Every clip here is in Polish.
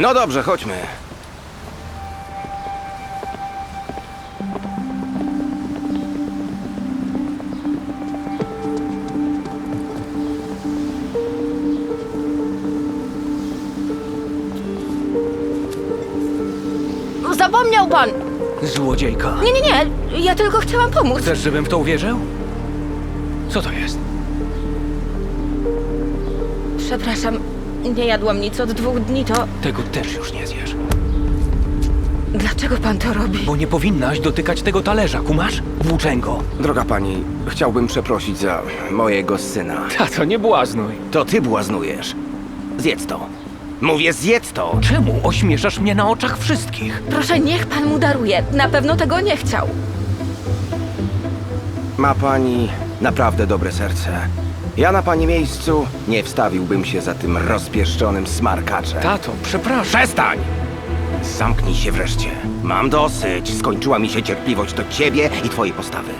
No dobrze, chodźmy. Zapomniał pan! Złodziejka. Nie, nie, nie, ja tylko chciałam pomóc. Chcesz, żebym w to uwierzył? Co to jest? Przepraszam, nie jadłam nic od dwóch dni, to Tego też już nie zjesz. dlaczego pan to robi? Bo nie powinnaś dotykać tego talerza, kumasz? Włóczęgo. Droga pani, chciałbym przeprosić za mojego syna. Tato, nie błaznuj. To ty błaznujesz. Zjedz to. Mówię, zjedz to. Czemu ośmieszasz mnie na oczach wszystkich? Proszę, niech pan mu daruje. Na pewno tego nie chciał. Ma pani naprawdę dobre serce. Ja na pani miejscu nie wstawiłbym się za tym rozpieszczonym smarkaczem. Tato, przepraszam. Przestań! Zamknij się wreszcie. Mam dosyć. Skończyła mi się cierpliwość do ciebie i twojej postawy.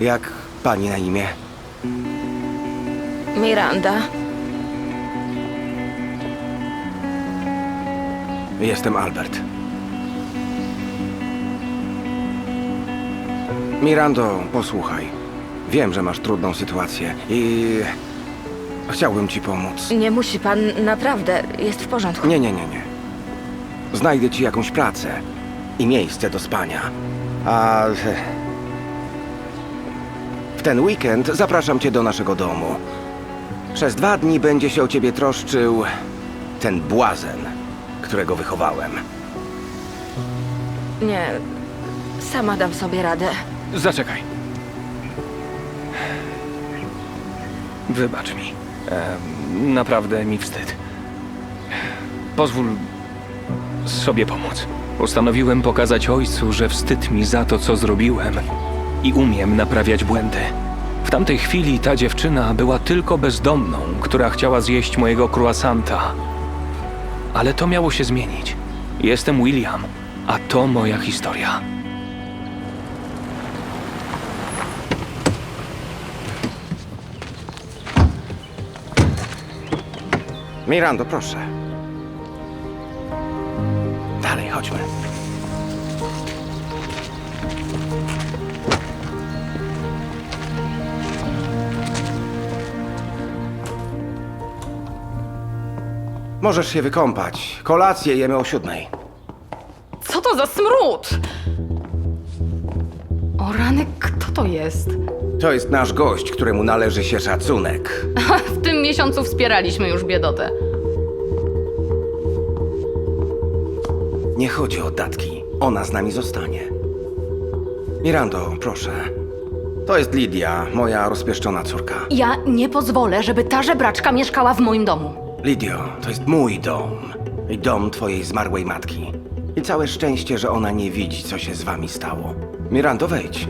Jak pani na imię? Miranda, Jestem Albert. Mirando, posłuchaj. Wiem, że masz trudną sytuację i chciałbym ci pomóc. nie musi pan, naprawdę, jest w porządku. Nie, nie, nie, nie. Znajdę ci jakąś pracę i miejsce do spania. A w ten weekend zapraszam cię do naszego domu. Przez dwa dni będzie się o ciebie troszczył ten błazen, którego wychowałem. Nie, sama dam sobie radę. Zaczekaj. Wybacz mi. Naprawdę mi wstyd. Pozwól sobie pomóc. Postanowiłem pokazać ojcu, że wstyd mi za to, co zrobiłem i umiem naprawiać błędy. W tamtej chwili ta dziewczyna była tylko bezdomną, która chciała zjeść mojego croissanta. Ale to miało się zmienić. Jestem William, a to moja historia. Mirando, proszę. Dalej, chodźmy. Możesz się wykąpać. Kolację jemy o siódmej. Co to za smród? O rany, kto to jest? To jest nasz gość, któremu należy się szacunek. W tym miesiącu wspieraliśmy już biedotę. Nie chodzi o datki. Ona z nami zostanie. Mirando, proszę. To jest Lidia, moja rozpieszczona córka. Ja nie pozwolę, żeby ta żebraczka mieszkała w moim domu. Lidio, to jest mój dom. I dom twojej zmarłej matki. I całe szczęście, że ona nie widzi, co się z wami stało. Mirando, wejdź.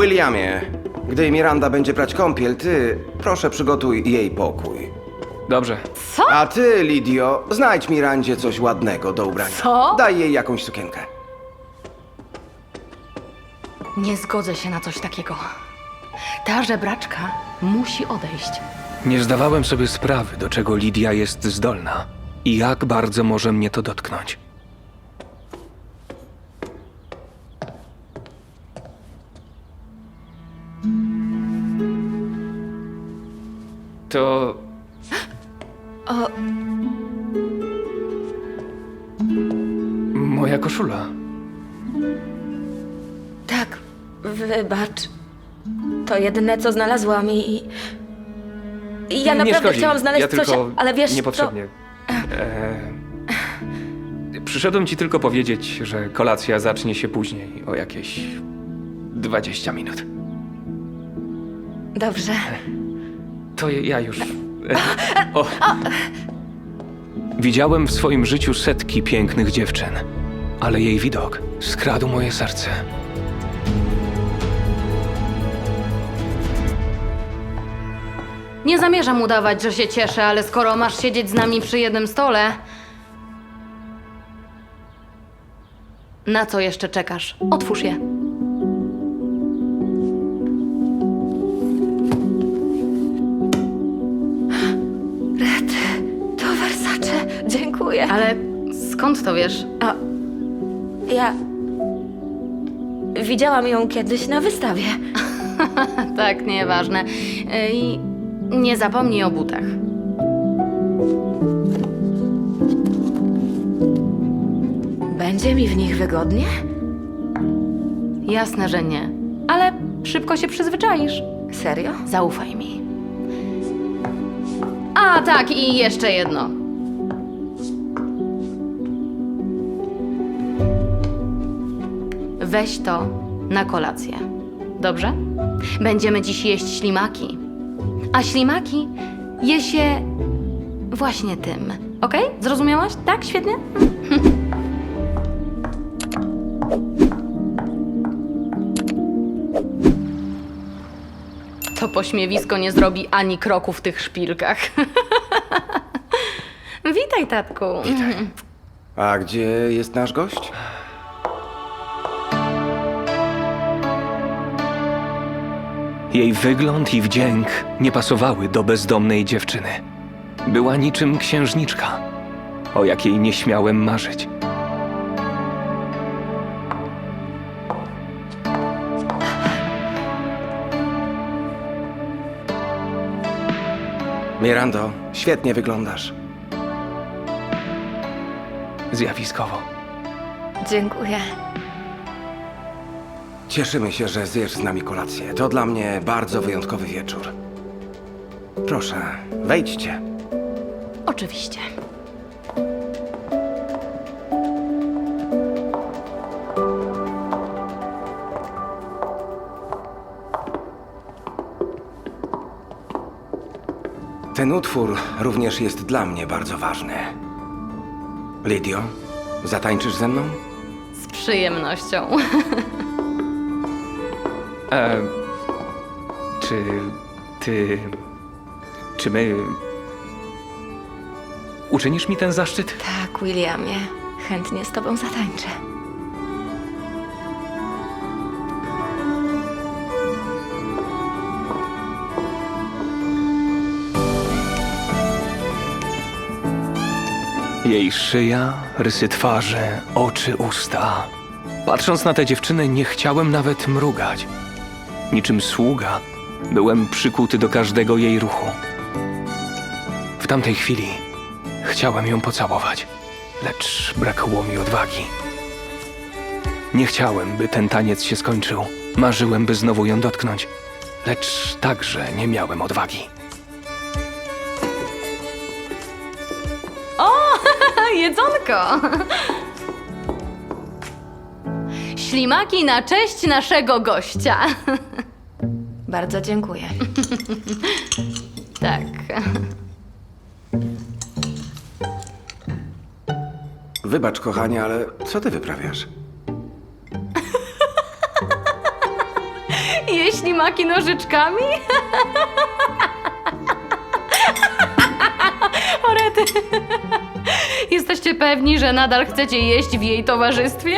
Williamie, gdy Miranda będzie brać kąpiel, ty proszę przygotuj jej pokój. Dobrze. A ty, Lidio, znajdź Mirandzie coś ładnego do ubrania. Co? Daj jej jakąś sukienkę. Nie zgodzę się na coś takiego. Ta żebraczka musi odejść. Nie zdawałem sobie sprawy, do czego Lidia jest zdolna i jak bardzo może mnie to dotknąć. To. O, Moja koszula. tak, wybacz. To jedyne, co znalazłam i... i ja nie naprawdę szkodzi. chciałam znaleźć ja coś, tylko ale wiesz Niepotrzebnie. E... Przyszedłem ci tylko powiedzieć, że kolacja zacznie się później, o jakieś 20 minut. Dobrze. To ja już. O. Widziałem w swoim życiu setki pięknych dziewczyn, ale jej widok skradł moje serce. Nie zamierzam udawać, że się cieszę, ale skoro masz siedzieć z nami przy jednym stole. Na co jeszcze czekasz? Otwórz je. Ale skąd to wiesz? A ja. Widziałam ją kiedyś na wystawie. Tak, nieważne. Y, I nie zapomnij o butach. Będzie mi w nich wygodnie? Jasne, że nie. Ale szybko się przyzwyczaisz. Serio? Zaufaj mi. A, tak, i jeszcze jedno. Weź to na kolację. Dobrze? Będziemy dziś jeść ślimaki. A ślimaki je się właśnie tym. Okej? Zrozumiałaś? Tak? Świetnie? To pośmiewisko nie zrobi ani kroku w tych szpilkach. Witaj, tatku. A gdzie jest nasz gość? Jej wygląd i wdzięk nie pasowały do bezdomnej dziewczyny. Była niczym księżniczka, o jakiej nie śmiałem marzyć. Mirando, świetnie wyglądasz. Zjawiskowo. Dziękuję. Cieszymy się, że zjesz z nami kolację. To dla mnie bardzo wyjątkowy wieczór. Proszę, wejdźcie. Oczywiście. Ten utwór również jest dla mnie bardzo ważny. Lidio, zatańczysz ze mną? Z przyjemnością. E, czy ty. Czy my. Uczynisz mi ten zaszczyt? Tak, Williamie. Chętnie z tobą zatańczę. Jej szyja, rysy twarzy, oczy, usta. Patrząc na tę dziewczynę, nie chciałem nawet mrugać. Niczym sługa, byłem przykuty do każdego jej ruchu. W tamtej chwili chciałem ją pocałować, lecz brakło mi odwagi. Nie chciałem, by ten taniec się skończył. Marzyłem, by znowu ją dotknąć, lecz także nie miałem odwagi. Jedzonko! Ślimaki na cześć naszego gościa. Bardzo dziękuję. Tak. Wybacz, kochanie, ale co ty wyprawiasz? Je ślimaki nożyczkami? Orety. Jesteście pewni, że nadal chcecie jeść w jej towarzystwie?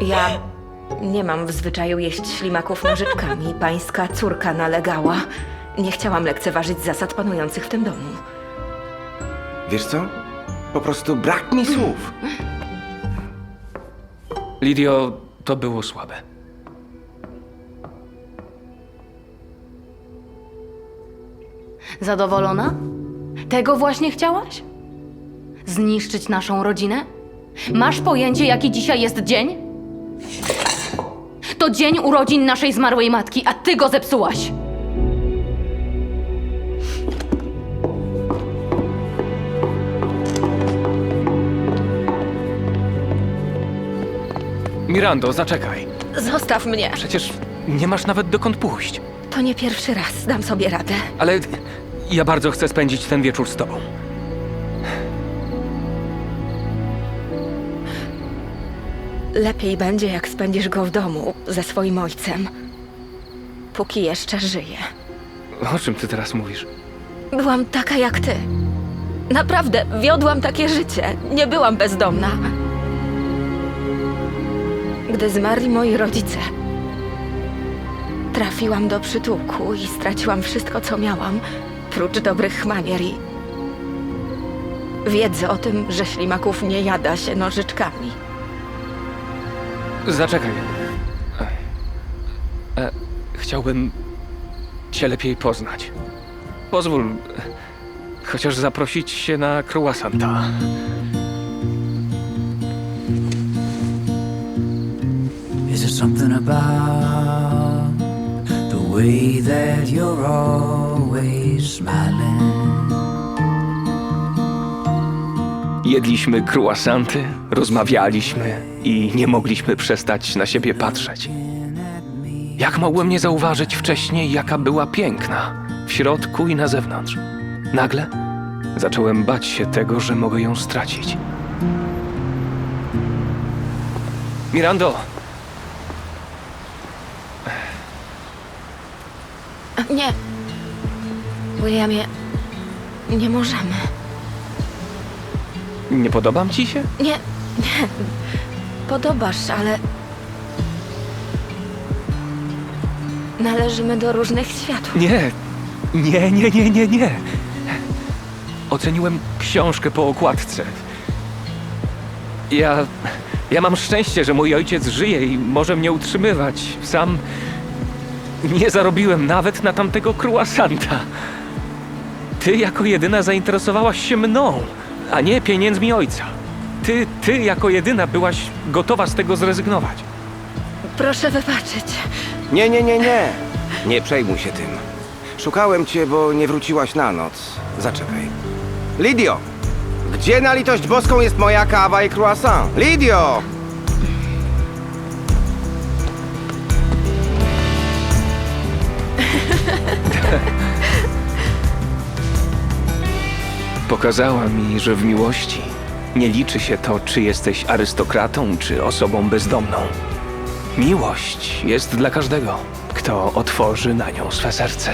Ja nie mam w zwyczaju jeść ślimaków nożyczkami. Pańska córka nalegała. Nie chciałam lekceważyć zasad panujących w tym domu. Wiesz co? Po prostu brak mi słów. Lidio, to było słabe. Zadowolona? Tego właśnie chciałaś? Zniszczyć naszą rodzinę? Masz pojęcie, jaki dzisiaj jest dzień? To dzień urodzin naszej zmarłej matki, a ty go zepsułaś. Mirando, zaczekaj. Zostaw mnie. Przecież nie masz nawet dokąd pójść. To nie pierwszy raz. Dam sobie radę. Ale ja bardzo chcę spędzić ten wieczór z tobą. Lepiej będzie, jak spędzisz go w domu ze swoim ojcem. Póki jeszcze żyje. O czym ty teraz mówisz? Byłam taka jak ty. Naprawdę, wiodłam takie życie. Nie byłam bezdomna. Gdy zmarli moi rodzice, trafiłam do przytułku i straciłam wszystko, co miałam. prócz dobrych manier i wiedzy o tym, że ślimaków nie jada się nożyczkami. Zaczekaj. E, chciałbym cię lepiej poznać. Pozwól e, chociaż zaprosić się na croissanta. Is it something about the way that you're always smiling? Jedliśmy croissanty, rozmawialiśmy i nie mogliśmy przestać na siebie patrzeć. Jak mogłem nie zauważyć wcześniej, jaka była piękna, w środku i na zewnątrz? Nagle zacząłem bać się tego, że mogę ją stracić. Mirando, Nie. Williamie, nie możemy. Nie podobam ci się? Nie, nie. Podobasz, ale. Należymy do różnych światów. Nie, nie, nie, nie, nie, nie. Oceniłem książkę po okładce. Ja. Ja mam szczęście, że mój ojciec żyje i może mnie utrzymywać. Sam nie zarobiłem nawet na tamtego croissanta. Ty jako jedyna zainteresowałaś się mną, a nie pieniędzmi ojca. Ty, ty jako jedyna byłaś gotowa z tego zrezygnować. Proszę wybaczyć. Nie, nie, nie, nie. Nie przejmuj się tym. Szukałem cię, bo nie wróciłaś na noc. Zaczekaj. Lidio! Gdzie na litość boską jest moja kawa i croissant? Lidio! Pokazała mi, że w miłości nie liczy się to, czy jesteś arystokratą, czy osobą bezdomną. Miłość jest dla każdego, kto otworzy na nią swe serce.